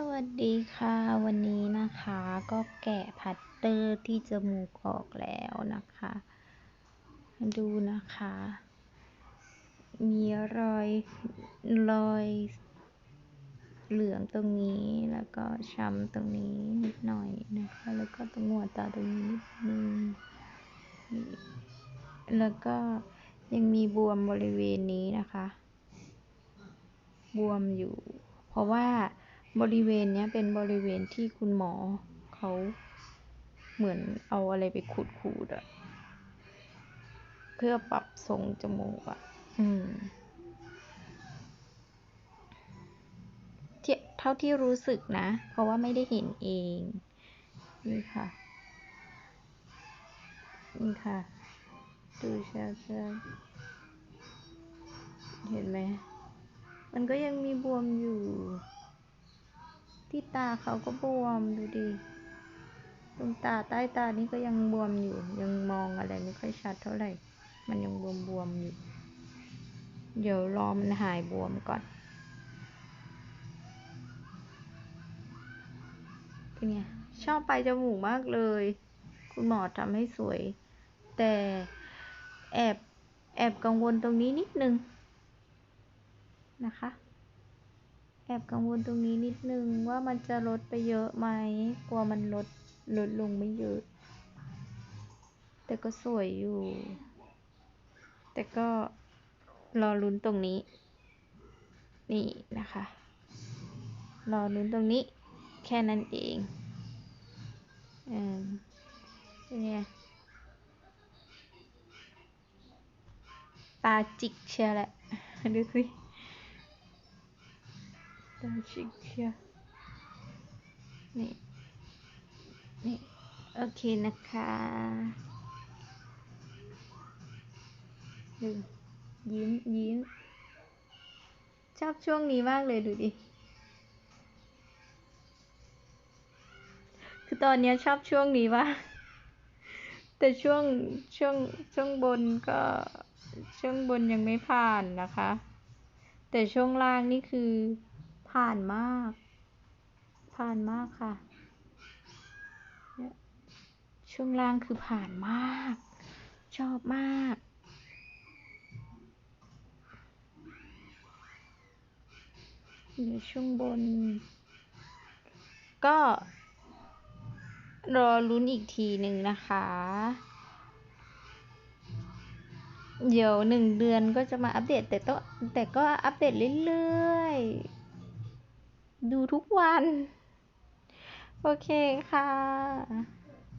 สวัสดีค่ะ วันนี้นะคะก็แกะพัตเตอร์ที่จมูกออกแล้วนะคะ ดูนะคะ มีรอยรอยเหลืองตรงนี้แล้วก็ช้ำตรงนี้นิดหน่อยนะคะ แล้วก็ตรงหัวตาตรงนี้นิดนึงแล้วก็ยังมีบวมบริเวณนี้นะคะ บวมอยู่ เพราะว่า บริเวณนี้เป็นบริเวณที่คุณหมอเขาเหมือนเอาอะไรไปขูดขูดอะเพื่อปรับทรงจมูกอะอืมเท่าที่รู้สึกนะ เพราะว่าไม่ได้เห็นเอง นี่ค่ะ นี่ค่ะ ดูชัดๆเห็นไหม มันก็ยังมีบวมอยู่ ที่ตาเขาก็บวมดูดิตรงตาใต้ตานี่ก็ยังบวมอยู่ ยังมองอะไรไม่ค่อยชัดเท่าไหร่ มันยังบวมบวมอยู่ เดี๋ยวรอมันหายบวมก่อนเป็นไงชอบไปจมูกมากเลย คุณหมอทำให้สวย แต่แอบแอบกังวลตรงนี้นิดนึงนะคะ แอบกังวลตรงนี้นิดนึงว่ามันจะลดไปเยอะไหมกลัวมันลดลดลงไม่เยอะ แต่ก็สวยอยู่ แต่ก็รอลุ้นตรงนี้ นี่นะคะ รอลุ้นตรงนี้ แค่นั้นเองอเป็นไงตาจิกเชียแหละ ดูสิ ตาชิกเชียนี่ นี่ โอเคนะคะดูยิ้ม ยิ้ม ชอบช่วงนี้มากเลยดูดิ คือตอนนี้ชอบช่วงนี้ว่า แต่ช่วง ช่วง ช่วงบนก็ ช่วงบนยังไม่ผ่านนะคะ แต่ช่วงล่างนี่คือ ผ่านมาก ผ่านมากค่ะ ช่วงล่างคือผ่านมาก ชอบมาก เดี๋ยวช่วงบน ก็ รอลุ้นอีกทีหนึ่งนะคะ เดี๋ยวหนึ่งเดือนก็จะมาอัปเดตแต่ก็แต่ก็อัปเดตเรื่อยๆ ดูทุกวัน โอเคค่ะ